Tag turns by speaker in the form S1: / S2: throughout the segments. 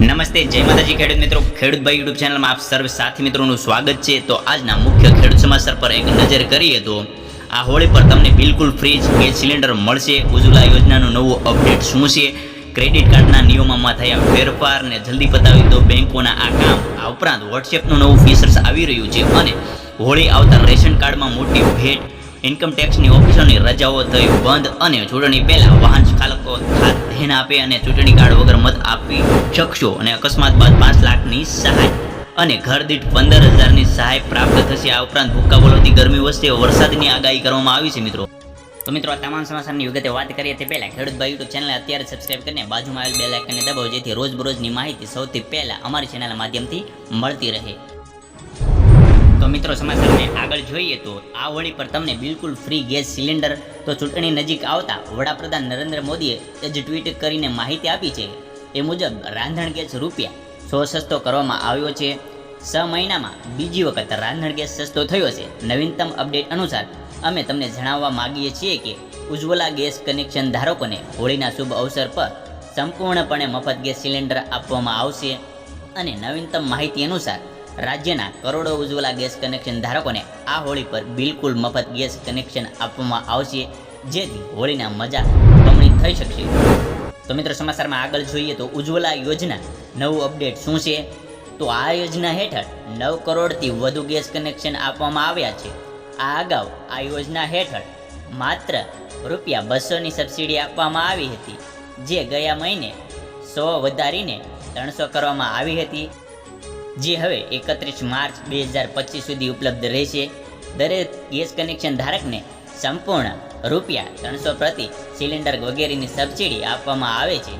S1: નમસ્તે, જય માતાજી ખેડૂત મિત્રો. ખેડૂત ભાઈ યુટ્યુબ ચેનલમાં આપ સર્વ સાથી મિત્રોનું સ્વાગત છે. તો આજના મુખ્ય ખેડૂત સમાચાર પર એક નજર કરીએ તો આ હોળી પર તમને બિલકુલ ફ્રી ગેસ સિલિન્ડર મળશે. ઉજ્જવલા યોજનાનું નવું અપડેટ શું છે? ક્રેડિટ કાર્ડના નિયમોમાં થયા ફેરફાર ને જલ્દી પતાવી દો બેંકોના આ કામ. આ ઉપરાંત વોટ્સએપનું નવું ફીચર્સ આવી રહ્યું છે અને હોળી આવતા રેશન કાર્ડમાં મોટી ભેટ ઇન્કમ ટેક્સની ઓફિસોની રજાઓ થઈ બંધ અને જોડણી પહેલાં વાહન ચાલકો ખાત ધ્યાન આપે અને ચૂંટણી કાર્ડ વગર મત આપી શકશો અને અકસ્માત બાદ પાંચ લાખની સહાય અને ઘર દીઠ પંદર હજારની સહાય પ્રાપ્ત થશે. આ ઉપરાંત ભૂક્કા બોલવતી ગરમી વચ્ચે વરસાદની આગાહી કરવામાં આવી છે, મિત્રો. તો મિત્રો, આ તમામ સમાચારની વિગતે વાત કરીએ તે પહેલા ખેડૂત ભાઈ યુટ્યુબ ચેનલ અત્યારે સબસ્ક્રાઇબ કરીને બાજુમાં આવેલ બે લાઇકનને દબાવો જેથી રોજબરોજની માહિતી સૌથી પહેલા અમારી ચેનલના માધ્યમથી મળતી રહે. તો મિત્રો સમાચારને આગળ જોઈએ તો આ હોળી પર તમને બિલકુલ ફ્રી ગેસ સિલિન્ડર તો ચૂંટણી નજીક આવતા વડાપ્રધાન નરેન્દ્ર મોદીએ એ જ ટ્વીટ કરીને માહિતી આપી છે. એ મુજબ રાંધણ ગેસ રૂપિયા સો સસ્તો કરવામાં આવ્યો છે. છ મહિનામાં બીજી વખત રાંધણ ગેસ સસ્તો થયો છે. નવીનતમ અપડેટ અનુસાર અમે તમને જણાવવા માગીએ છીએ કે ઉજ્જવલા ગેસ કનેક્શન ધારકોને હોળીના શુભ અવસર પર સંપૂર્ણપણે મફત ગેસ સિલિન્ડર આપવામાં આવશે. અને નવીનતમ માહિતી અનુસાર રાજ્યના કરોડો ઉજ્જવલા ગેસ કનેક્શન ધારકોને આ હોળી પર બિલકુલ મફત ગેસ કનેક્શન આપવામાં આવશે. જેથી હોળીના મજા બમણી થઈ શકશે. તો મિત્રો, સમાચારમાં આગળ જોઈએ તો ઉજ્જવલા યોજના નવું અપડેટ શું છે? તો આ યોજના હેઠળ નવ કરોડથી વધુ ગેસ કનેક્શન આપવામાં આવ્યા છે. આ અગાઉ આ યોજના હેઠળ માત્ર રૂપિયા બસોની સબસિડી આપવામાં આવી હતી, જે ગયા મહિને સો વધારીને ત્રણસો કરવામાં આવી હતી. જે હવે એકત્રીસ માર્ચ બે હજાર પચીસ સુધી ઉપલબ્ધ રહેશે. દરેક ગેસ કનેક્શન ધારકને સંપૂર્ણ રૂપિયા ત્રણસો પ્રતિ સિલિન્ડર વગેરેની સબસિડી આપવામાં આવે છે.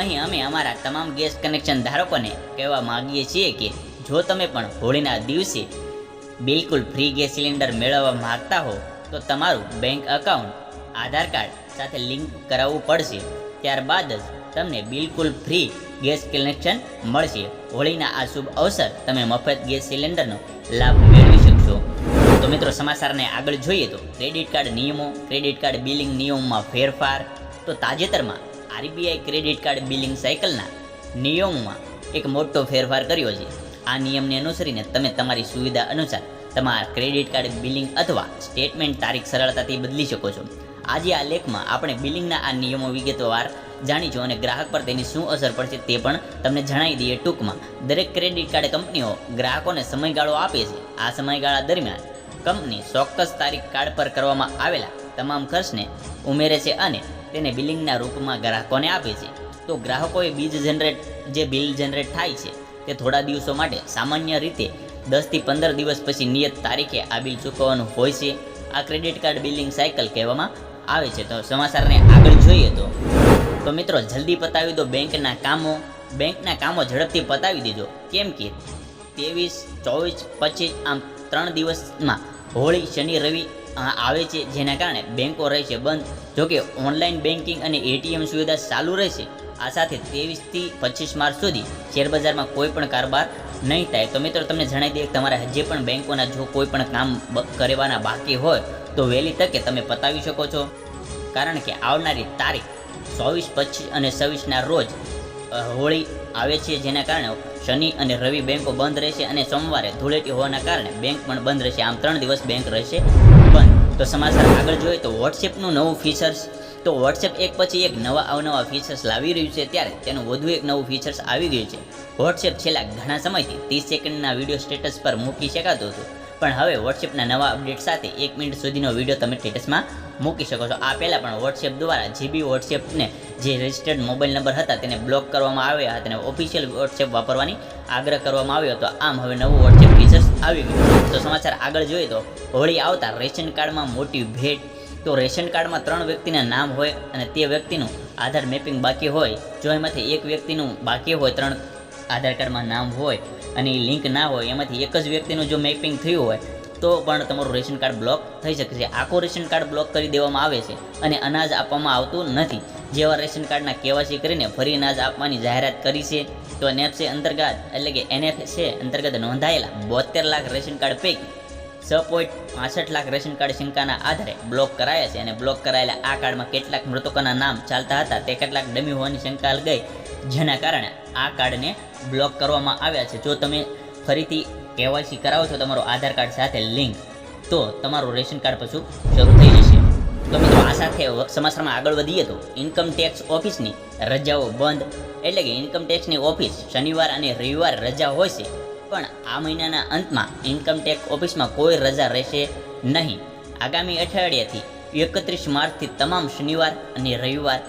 S1: અહીં અમે અમારા તમામ ગેસ કનેક્શન ધારકોને કહેવા માગીએ છીએ કે જો તમે પણ હોળીના દિવસે બિલકુલ ફ્રી ગેસ સિલિન્ડર મેળવવા માગતા હો, તો તમારું બેંક એકાઉન્ટ આધાર કાર્ડ સાથે લિંક કરાવવું પડશે. ત્યારબાદ જ તમને બિલકુલ ફ્રી ગેસ કનેક્શન મળશે. હોળીના આ શુભ અવસર તમે મફત ગેસ સિલિન્ડરનો લાભ મેળવી શકશો. તો મિત્રો, સમાચારને આગળ જોઈએ તો ક્રેડિટ કાર્ડ નિયમો, ક્રેડિટ કાર્ડ બિલિંગ નિયમોમાં ફેરફાર. તો તાજેતરમાં આરબીઆઈ ક્રેડિટ કાર્ડ બિલિંગ સાયકલના નિયમોમાં એક મોટો ફેરફાર કર્યો છે. આ નિયમને અનુસરીને તમે તમારી સુવિધા અનુસાર તમારા ક્રેડિટ કાર્ડ બિલિંગ અથવા સ્ટેટમેન્ટ તારીખ સરળતાથી બદલી શકો છો. આજે આ લેખમાં આપણે બિલિંગના આ નિયમો વિગતવાર જાણીશું અને ગ્રાહક પર તેની શું અસર પડશે તે પણ તમને જણાવી દઈએ ટૂંકમાં. દરેક ક્રેડિટ કાર્ડ કંપનીઓ ગ્રાહકોને સમયગાળો આપે છે. આ સમયગાળા દરમિયાન કંપની ચોક્કસ તારીખ કાર્ડ પર કરવામાં આવેલા તમામ ખર્ચને ઉમેરે છે અને તેને બિલિંગના રૂપમાં ગ્રાહકોને આપે છે. તો ગ્રાહકોએ બીજ જનરેટ, જે બિલ જનરેટ થાય છે, તે થોડા દિવસો માટે સામાન્ય રીતે દસથી પંદર દિવસ પછી નિયત તારીખે આ બિલ ચૂકવવાનું હોય છે. આ ક્રેડિટ કાર્ડ બિલિંગ સાયકલ કહેવામાં આવે છે. તો સમાચારને આગળ જોઈએ તો તો મિત્રો, જલ્દી પતાવી દો બેંકના કામો. બેંકના કામો ઝડપથી પતાવી દીધો કેમ કે ત્રેવીસ, ચોવીસ, પચીસ, આમ ત્રણ દિવસમાં હોળી, શનિ, રવિ આવે છે, જેના કારણે બેંકો રહેશે બંધ. જોકે ઓનલાઈન બેન્કિંગ અને એટીએમ સુવિધા ચાલુ રહેશે. આ સાથે ત્રેવીસથી પચીસ માર્ચ સુધી શેરબજારમાં કોઈ પણ કારબાર નહીં થાય. તો મિત્રો, તમને જણાવી દઈએ તમારા જે પણ બેંકોના જો કોઈ પણ કામ કરવાના બાકી હોય, તો વહેલી તકે તમે પતાવી શકો છો. કારણ કે આવનારી તારીખ ચોવીસ પચીસ અને છવ્વીસના રોજ હોળી આવે છે જેના કારણે શનિ અને રવિ બેંકો બંધ રહેશે અને સોમવારે ધૂળેટી હોવાના કારણે બેંક પણ બંધ રહેશે. આમ ત્રણ દિવસ બેંક રહેશે બંધ. તો સમાચાર આગળ જોઈએ તો વોટ્સએપનું નવું ફીચર્સ તો વોટ્સએપ એક પછી એક નવા અવનવા ફીચર્સ લાવી રહ્યું છે ત્યારે તેનું વધુ એક નવું ફીચર્સ આવી ગયું છે. વોટ્સએપ છેલ્લા ઘણા સમયથી ત્રીસ સેકન્ડના વીડિયો સ્ટેટસ પર મૂકી શકાતું હતું. પણ હવે વોટ્સએપના નવા અપડેટ સાથે એક મિનિટ સુધીનો વીડિયો તમે સ્ટેટસમાં મૂકી શકો છો. આ પહેલાં પણ વોટ્સએપ દ્વારા જે બી વોટ્સએપને જે રજિસ્ટર્ડ મોબાઈલ નંબર હતા તેને બ્લોક કરવામાં આવ્યા હતા. અને ઓફિશિયલ વોટ્સએપ વાપરવાની આગ્રહ કરવામાં આવ્યો હતો. આમ હવે નવું વોટ્સએપ ફીચર્સ આવી ગયું તો સમાચાર આગળ જોઈએ તો હોળી આવતા રેશન કાર્ડમાં મોટી ભેટ. તો રેશન કાર્ડમાં ત્રણ વ્યક્તિના નામ હોય અને તે વ્યક્તિનું આધાર મેપિંગ બાકી હોય. જો એમાંથી એક વ્યક્તિનું બાકી હોય, ત્રણ આધાર કાર્ડમાં નામ હોય અને એ લિંક ના હોય, એમાંથી એક જ વ્યક્તિનું જો મેપિંગ થયું હોય, તો પણ તમારું રેશન કાર્ડ બ્લોક થઈ શકે છે. આખું રેશન કાર્ડ બ્લોક કરી દેવામાં આવે છે અને અનાજ આપવામાં આવતું નથી. જેવા રેશન કાર્ડના કેવાસી કરીને ફરી અનાજ આપવાની જાહેરાત કરી છે, તો એનએફસી અંતર્ગત, એટલે કે એનએફસે અંતર્ગત નોંધાયેલા બોતેર લાખ રેશન કાર્ડ પૈકી છ પોઈન્ટ પાસઠ લાખ રેશન કાર્ડ શંકાના આધારે બ્લોક કરાયા છે. અને બ્લોક કરાયેલા આ કાર્ડમાં કેટલાક મૃતકોના નામ ચાલતા હતા તે કેટલાક ડમી હોવાની શંકા ગઈ. જેના કારણે આ કાર્ડને બ્લોક કરવામાં આવ્યા છે. જો તમે ફરીથી કેવાયસી કરાવો છો તમારો આધાર કાર્ડ સાથે લિંક, તો તમારું રેશન કાર્ડ પાછું શરૂ થઈ જશે. તો મિત્રો, આ સાથે સમાચારમાં આગળ વધીએ તો ઇન્કમ ટેક્સ ઓફિસની રજાઓ બંધ. એટલે કે ઇન્કમ ટેક્સની ઓફિસ શનિવાર અને રવિવાર રજા હોય છે, પણ આ મહિનાના અંતમાં ઇન્કમ ટેક્સ ઓફિસમાં કોઈ રજા રહેશે નહીં. આગામી અઠવાડિયાથી એકત્રીસ માર્ચથી તમામ શનિવાર અને રવિવાર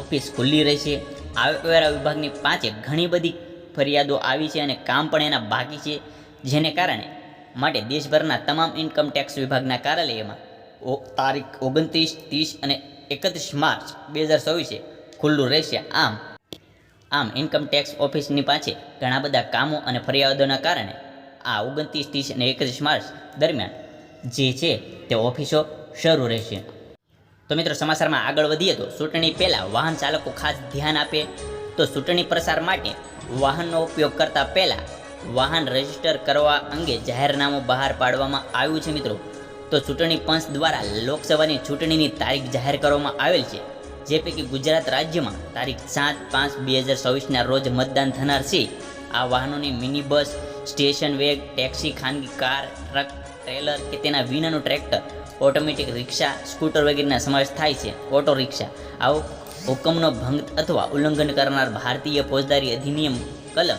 S1: ઓફિસ ખુલ્લી રહેશે. આવકવેરા વિભાગની પાંચે ઘણી બધી ફરિયાદો આવી છે અને કામ પણ એના બાકી છે, જેને કારણે માટે દેશભરના તમામ ઇન્કમ ટેક્સ વિભાગના કાર્યાલયમાં તારીખ ઓગણત્રીસ, ત્રીસ અને એકત્રીસ માર્ચ બે હજાર ચોવીસે ખુલ્લું રહેશે. આમ આમ ઇન્કમ ટેક્સ ઓફિસની પાસે ઘણા બધા કામો અને ફરિયાદોના કારણે આ ઓગણત્રીસ, ત્રીસ અને એકત્રીસ માર્ચ દરમિયાન જે છે તે ઓફિસો શરૂ રહેશે. તો મિત્રો, સમાચારમાં આગળ વધીએ તો ચૂંટણી પહેલાં વાહન ચાલકો ખાસ ધ્યાન આપે. તો ચૂંટણી પ્રસાર માટે વાહનનો ઉપયોગ કરતા પહેલાં વાહન રજિસ્ટર કરવા અંગે જાહેરનામું બહાર પાડવામાં આવ્યું છે મિત્રો. તો ચૂંટણી પંચ દ્વારા લોકસભાની ચૂંટણીની તારીખ જાહેર કરવામાં આવેલ છે. જે પૈકી ગુજરાત રાજ્યમાં તારીખ સાત પાંચ બે હજાર ચોવીસના રોજ મતદાન થનાર છે. આ વાહનોની mini bus station wagon, taxi, ખાનગી કાર, ટ્રક ટ્રેલર કે તેના વિનાનું ટ્રેક્ટર, ઓટોમેટિક રિક્ષા, સ્કૂટર વગેરેના સમાવેશ થાય છે, ઓટો રિક્ષા. આવો હુકમનો ભંગ અથવા ઉલ્લંઘન કરનાર ભારતીય ફોજદારી અધિનિયમ કલમ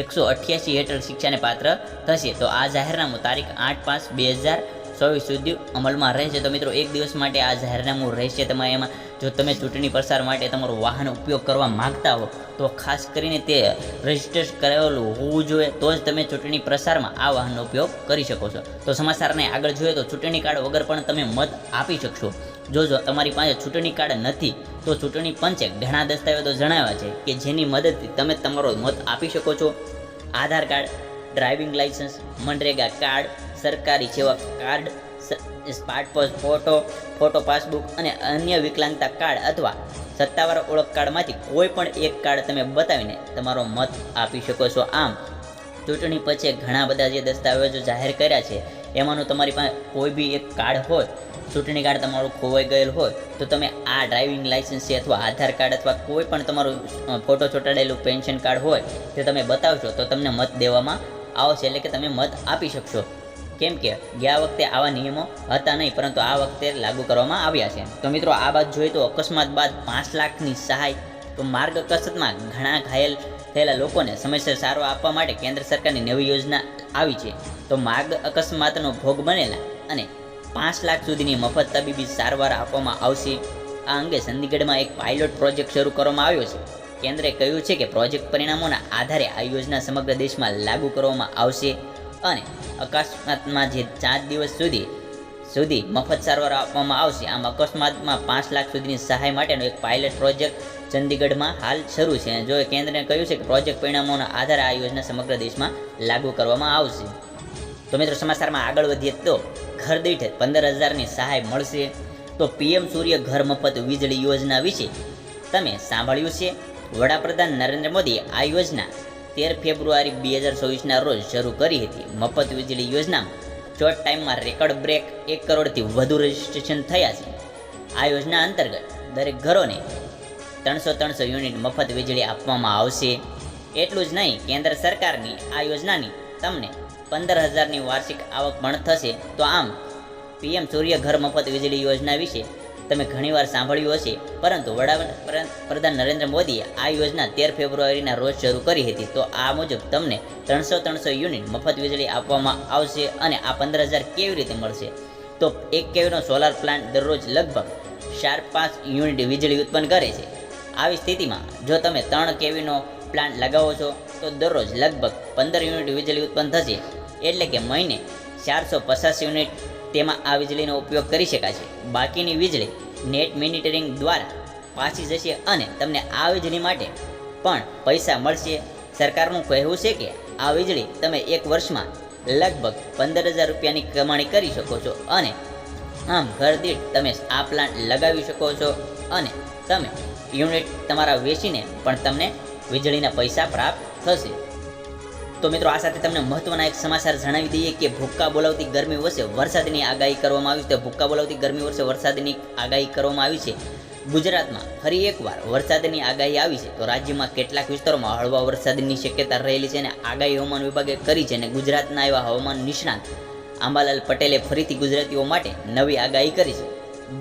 S1: એકસો અઠ્યાસી હેઠળ શિક્ષાને પાત્ર થશે. તો આ જાહેરનામું તારીખ આઠ પાંચ બે હજાર ચોવીસ સુધી અમલમાં રહેશે. તો મિત્રો, એક દિવસ માટે આ જાહેરનામું રહેશે તમારે એમાં જો તમે ચૂંટણી પ્રસાર માટે તમારું વાહન ઉપયોગ કરવા માંગતા હો, તો ખાસ કરીને તે રજિસ્ટર કરાવેલું હોવું જોઈએ, તો જ તમે ચૂંટણી પ્રસારમાં આ વાહનનો ઉપયોગ કરી શકો છો. તો સમાચારને આગળ જોઈએ તો ચૂંટણી કાર્ડ વગર પણ તમે મત આપી શકશો. જો જો તમારી પાસે ચૂંટણી કાર્ડ નથી, તો ચૂંટણી પંચે ઘણા દસ્તાવેજો જણાવ્યા છે કે જેની મદદથી તમે તમારો મત આપી શકો છો. Aadhaar card, driving licence, MNREGA card, સરકારી સેવા card smart post photo photo passbook અને અન્ય વિકલાંગતા કાર્ડ અથવા સત્તાવાર ઓળખ કાર્ડમાંથી કોઈ પણ એક કાર્ડ તમે બતાવીને તમારો મત આપી શકો છો. આમ, ચૂંટણી પછી ઘણા બધા જે દસ્તાવેજો જાહેર કર્યા છે, એમાંનું તમારી પાસે કોઈ બી એક કાર્ડ હોય, ચૂંટણી કાર્ડ તમારું ખોવાઈ ગયેલ હોય, તો તમે આ ડ્રાઇવિંગ લાઇસન્સ છે અથવા આધાર કાર્ડ અથવા કોઈ પણ તમારું ફોટો ચોંટાડેલું પેન્શન કાર્ડ હોય, તે તમે બતાવશો તો તમને મત દેવામાં આવશે. એટલે કે તમે મત આપી શકશો. કેમ કે ગયા વખતે આવા નિયમો હતા નહીં, પરંતુ આ વખતે લાગુ કરવામાં આવ્યા છે. તો મિત્રો, આ બાદ જોઈએ તો અકસ્માત બાદ પાંચ લાખની સહાય, તો માર્ગ અકસ્માતમાં ઘણા ઘાયલ થયેલા લોકોને સમયસર સારવાર આપવા માટે કેન્દ્ર સરકારની નવી યોજના આવી છે. તો માર્ગ અકસ્માતનો ભોગ બનેલા અને પાંચ લાખ સુધીની મફત તબીબી સારવાર આપવામાં આવશે. આ અંગે ચંદીગઢમાં એક પાયલોટ પ્રોજેક્ટ શરૂ કરવામાં આવ્યો છે. કેન્દ્રે કહ્યું છે કે પ્રોજેક્ટ પરિણામોના આધારે આ યોજના સમગ્ર દેશમાં લાગુ કરવામાં આવશે. અને અકસ્માતમાં જે ચાર દિવસ સુધી સુધી મફત સારવાર આપવામાં આવશે, આમ અકસ્માતમાં પાંચ લાખ સુધીની સહાય માટેનો એક પાયલટ પ્રોજેક્ટ ચંદીગઢમાં હાલ શરૂ છે. જો કેન્દ્રને કહ્યું છે કે પ્રોજેક્ટ પરિણામોના આધારે આ યોજના સમગ્ર દેશમાં લાગુ કરવામાં આવશે. તો મિત્રો, સમાચારમાં આગળ વધીએ તો ઘર દીઠ પંદર હજારની સહાય મળશે. તો પીએમ સૂર્ય ઘર મફત વીજળી યોજના વિશે તમે સાંભળ્યું છે. વડાપ્રધાન નરેન્દ્ર મોદીએ આ યોજના તેર ફેબ્રુઆરી બે હજાર ચોવીસના રોજ શરૂ કરી હતી. મફત વીજળી યોજનામાં શોર્ટ ટાઈમમાં રેકોર્ડ બ્રેક એક કરોડથી વધુ રજીસ્ટ્રેશન થયા છે. આ યોજના અંતર્ગત દરેક ઘરોને ત્રણસો ત્રણસો યુનિટ મફત વીજળી આપવામાં આવશે. એટલું જ નહીં, કેન્દ્ર સરકારની આ યોજનાની તમને પંદર હજારની વાર્ષિક આવક પણ થશે. તો આમ, પીએમ સૂર્ય ઘર મફત વીજળી યોજના વિશે તમે ઘણીવાર સાંભળ્યું હશે, પરંતુ વડાપ્રધાન નરેન્દ્ર મોદીએ આ યોજના તેર ફેબ્રુઆરીના રોજ શરૂ કરી હતી. તો આ મુજબ તમને ત્રણસો ત્રણસો યુનિટ મફત વીજળી આપવામાં આવશે અને આ પંદર હજાર કેવી રીતે મળશે? તો એક કેવીનો સોલાર પ્લાન્ટ દરરોજ લગભગ ચાર પાંચ યુનિટ વીજળી ઉત્પન્ન કરે છે. આવી સ્થિતિમાં જો તમે ત્રણ કેવીનો પ્લાન્ટ લગાવો છો, તો દરરોજ લગભગ પંદર યુનિટ વીજળી ઉત્પન્ન થશે. એટલે કે મહિને ચારસો પચાસ યુનિટ તેમાં આ વીજળીનો ઉપયોગ કરી શકાશે બાકીની વીજળી નેટ મોનિટરિંગ દ્વારા પાછી જશે અને તમને આ વીજળી માટે પણ પૈસા મળશે. સરકારનું કહેવું છે કે આ વીજળી તમે એક વર્ષમાં લગભગ પંદર હજાર રૂપિયાની કમાણી કરી શકો છો અને આમ ઘર દીઠ તમે આ પ્લાન્ટ લગાવી શકો છો અને તમે યુનિટ તમારા વેચીને પણ તમને વીજળીના પૈસા પ્રાપ્ત થશે. તો મિત્રો, આ સાથે તમને મહત્વના એક સમાચાર જણાવી દઈએ કે ભૂક્કા બોલાવતી ગરમી વર્ષે વરસાદની આગાહી કરવામાં આવી છે. ભૂક્કા બોલાવતી ગરમી વર્ષે વરસાદની આગાહી કરવામાં આવી છે. ગુજરાતમાં ફરી એકવાર વરસાદની આગાહી આવી છે. તો રાજ્યમાં કેટલાક વિસ્તારોમાં હળવા વરસાદની શક્યતા રહેલી છે અને આગાહી હવામાન વિભાગે કરી છે અને ગુજરાતના એવા હવામાન નિષ્ણાત આંબાલાલ પટેલે ફરીથી ગુજરાતીઓ માટે નવી આગાહી કરી છે.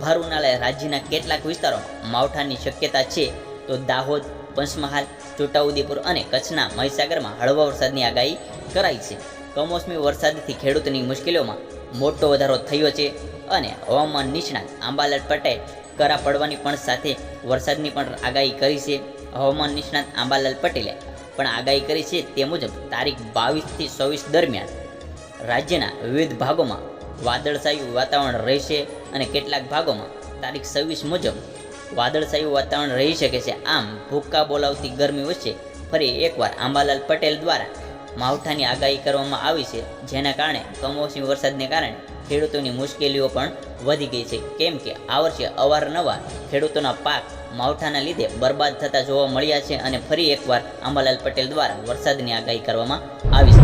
S1: ભર ઉનાળે રાજ્યના કેટલાક વિસ્તારોમાં માવઠાની શક્યતા છે. તો દાહોદ પંચમહાલ છોટાઉદેપુર અને કચ્છના મહીસાગરમાં હળવા વરસાદની આગાહી કરાઈ છે. કમોસમી વરસાદથી ખેડૂતોની મુશ્કેલીઓમાં મોટો વધારો થયો છે અને હવામાન નિષ્ણાત આંબાલાલ પટેલ કરા પડવાની પણ સાથે વરસાદની પણ આગાહી કરી છે. હવામાન નિષ્ણાત આંબાલાલ પટેલે પણ આગાહી કરી છે તે મુજબ તારીખ બાવીસથી ચોવીસ દરમિયાન રાજ્યના વિવિધ ભાગોમાં વાદળછાયું વાતાવરણ રહેશે અને કેટલાક ભાગોમાં તારીખ છવ્વીસ મુજબ વાદળછાયું વાતાવરણ રહી શકે છે. આમ, ભૂક્કા બોલાવતી ગરમી વચ્ચે ફરી એકવાર આંબાલાલ પટેલ દ્વારા માવઠાની આગાહી કરવામાં આવી છે, જેના કારણે કમોસમી વરસાદને કારણે ખેડૂતોની મુશ્કેલીઓ પણ વધી ગઈ છે. કેમ કે, આ વર્ષે અવારનવાર ખેડૂતોના પાક માવઠાના લીધે બરબાદ થતા જોવા મળ્યા છે અને ફરી એકવાર આંબાલાલ પટેલ દ્વારા વરસાદની આગાહી કરવામાં આવી છે.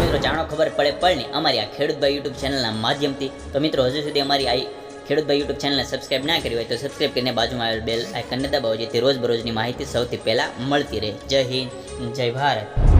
S1: મિત્રો, જાણો ખબર પડે પડની અમારી આ ખેડૂતભાઈ યુટ્યુબ ચેનલના માધ્યમથી. તો મિત્રો, હજુ સુધી અમારી આ ખેડૂતભાઈ યુટ્યુબ ચેનલને સબસ્ક્રાઇબ ના કરી હોય તો સબસ્ક્રાઇબ કરીને બાજુમાં આવેલ બેલ આઇકનને દબાવો, જેથી રોજ બરોજની માહિતી સૌથી પહેલાં મળતી રહે. જય હિન્દ, જય ભારત.